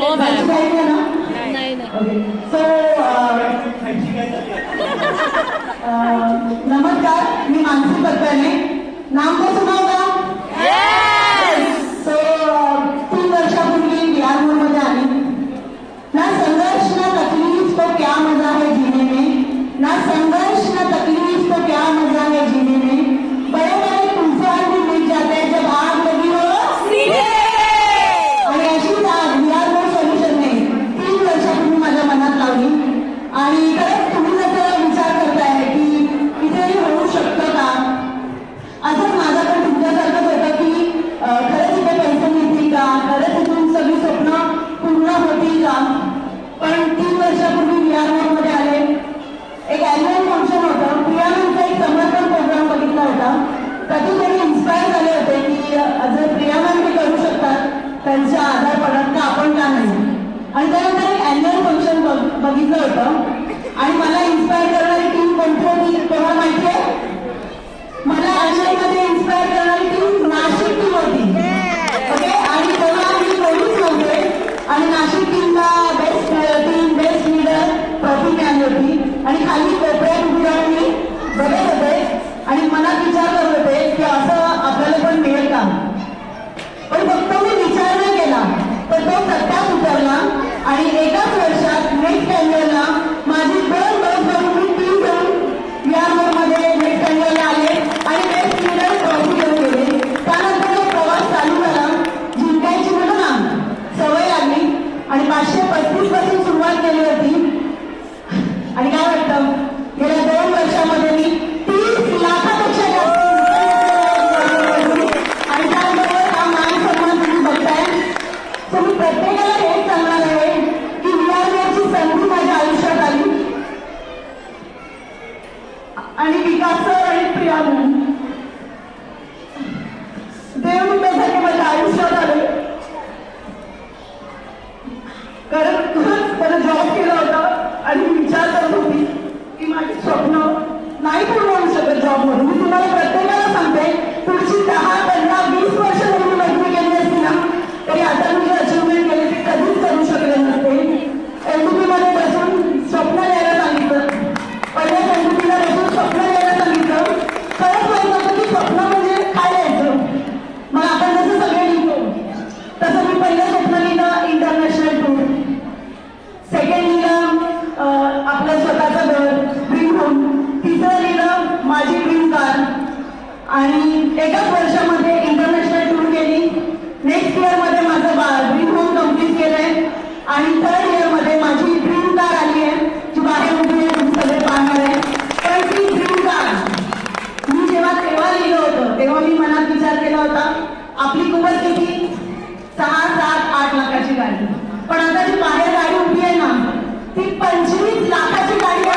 हो मॅम. नाही नाही. Uh, uh, नमस्कार मी मानसी पत्ताने नाम कसं नाव का आणि खाली आपली कुवत किती? सहा सात आठ लाखाची गाडी. पण आता जी बाहेर गाडी उभी आहे ना ती पंचवीस लाखाची गाडी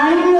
아니요.